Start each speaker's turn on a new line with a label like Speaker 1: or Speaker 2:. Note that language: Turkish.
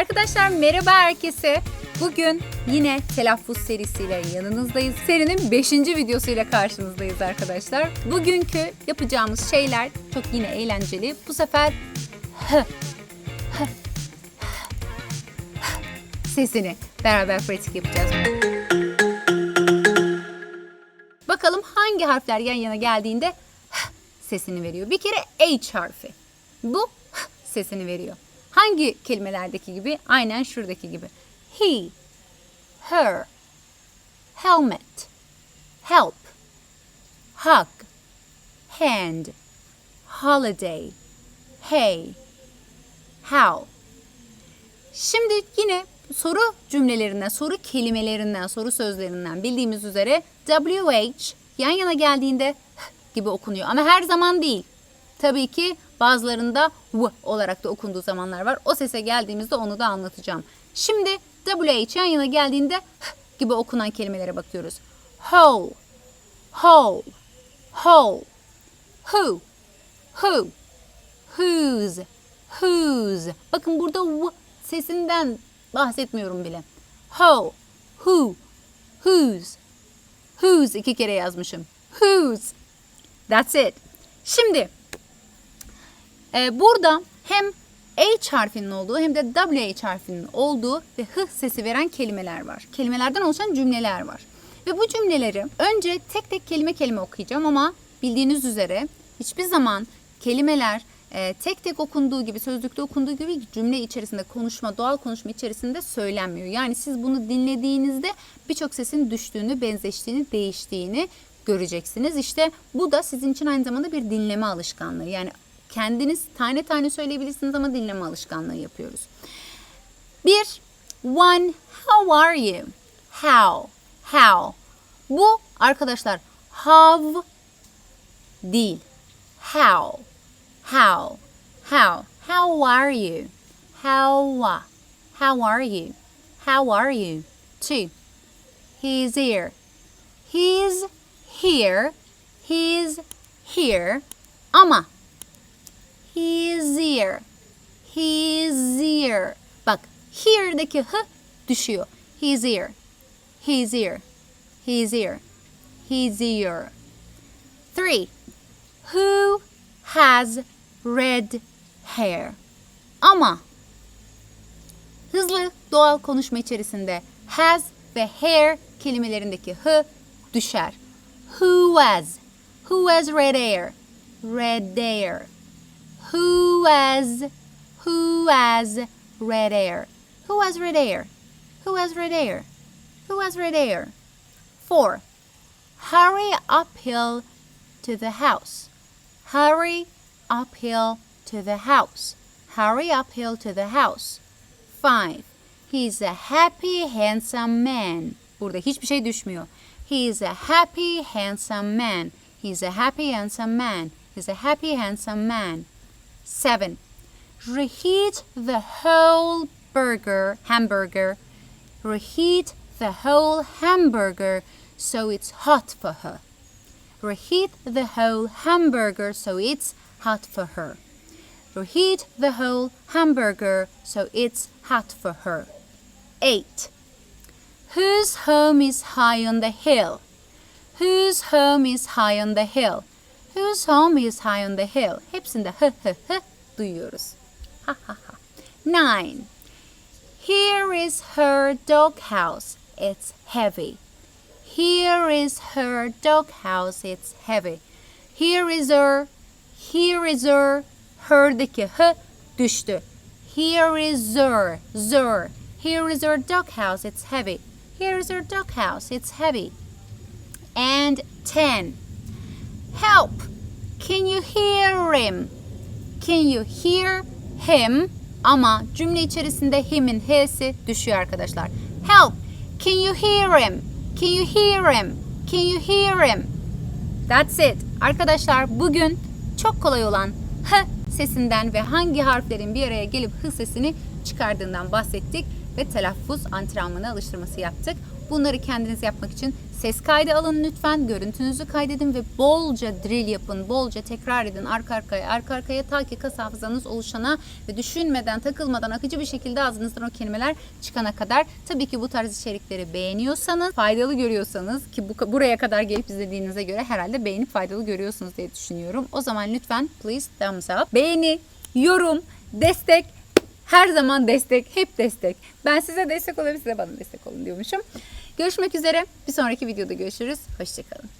Speaker 1: Arkadaşlar merhaba herkese. Bugün yine telaffuz serisiyle yanınızdayız. Serinin 5. videosuyla karşınızdayız arkadaşlar. Bugünkü yapacağımız şeyler çok yine eğlenceli. Bu sefer sesini beraber pratik yapacağız. Bakalım hangi harfler yan yana geldiğinde sesini veriyor. Bir kere H harfi. Bu sesini veriyor. Hangi kelimelerdeki gibi? Aynen şuradaki gibi. He, her, helmet, help, hug, hand, holiday, hey, how. Şimdi yine soru cümlelerinden, soru kelimelerinden, soru sözlerinden bildiğimiz üzere WH yan yana geldiğinde gibi okunuyor. Ama her zaman değil. Tabii ki bazılarında v olarak da okunduğu zamanlar var. O sese geldiğimizde onu da anlatacağım. Şimdi WH yan yana geldiğinde h gibi okunan kelimelere bakıyoruz. Whole, whole, whole, who, who, whose, whose. Bakın burada v sesinden bahsetmiyorum bile. How, who, whose, whose iki kere yazmışım. Whose. That's it. Şimdi e, burada hem H harfinin olduğu hem de WH harfinin olduğu ve H sesi veren kelimeler var. Kelimelerden oluşan cümleler var. Ve bu cümleleri önce tek tek kelime kelime okuyacağım ama bildiğiniz üzere hiçbir zaman kelimeler e, tek tek okunduğu gibi, sözlükte okunduğu gibi cümle içerisinde, konuşma, doğal konuşma içerisinde söylenmiyor. Yani siz bunu dinlediğinizde birçok sesin düştüğünü, benzeştiğini, değiştiğini göreceksiniz. İşte bu da sizin için aynı zamanda bir dinleme alışkanlığı. Yani kendiniz tane tane söyleyebilirsiniz ama dinleme alışkanlığı yapıyoruz. Bir, one, how are you? How, how. Bu arkadaşlar have değil. How, how, how. How are you? How, how are you? How are you? Two, he's here. He's here. He's here. Ama He's here. He's here. Bak here'deki h düşüyor. He's here. He's here. Three. Who has red hair? Ama hızlı doğal konuşma içerisinde has ve hair kelimelerindeki h düşer. Who has? Who has red hair? Red hair. Who has who has red hair? Who has red hair? Who has red hair? Who has red hair? Four. Hurry uphill to the house. Hurry uphill to the house. Hurry uphill to the house. Five. He's a happy, handsome man. Burada hiçbir şey düşmüyor. He is a happy, handsome man. He's a happy, handsome man. He's a happy, handsome man. Seven. Reheat the whole burger, hamburger. Reheat the whole hamburger so it's hot for her. Reheat the whole hamburger so it's hot for her. Reheat the whole hamburger so it's hot for her. Eight. Whose home is high on the hill? Whose home is high on the hill? Whose home is high on the hill? Hepsinde hı hı hı duyuyoruz. Ha ha ha. Nine. Here is her doghouse. It's heavy. Here is her doghouse. It's heavy. Here is her. Here is her. Her'deki h düştü. Here is her. Zer. Here is her doghouse. It's heavy. Here is her doghouse. It's heavy. And ten. Help! Can you hear him? Can you hear him? Ama cümle içerisinde him'in h'si düşüyor arkadaşlar. Help! Can you hear him? Can you hear him? Can you hear him? That's it. Arkadaşlar bugün çok kolay olan h sesinden ve hangi harflerin bir araya gelip h sesini çıkardığından bahsettik ve telaffuz antrenmanı alıştırması yaptık. Bunları kendiniz yapmak için ses kaydı alın lütfen. Görüntünüzü kaydedin ve bolca drill yapın. Bolca tekrar edin arka arkaya arka arkaya ta ki kas hafızanız oluşana ve düşünmeden takılmadan akıcı bir şekilde ağzınızdan o kelimeler çıkana kadar. Tabii ki bu tarz içerikleri beğeniyorsanız, faydalı görüyorsanız ki bu, buraya kadar gelip izlediğinize göre herhalde beğenip faydalı görüyorsunuz diye düşünüyorum. O zaman lütfen please thumbs up. Beğeni, yorum, destek her zaman destek, hep destek. Ben size destek olayım, size bana destek olun diyormuşum. Görüşmek üzere. Bir sonraki videoda görüşürüz. Hoşçakalın.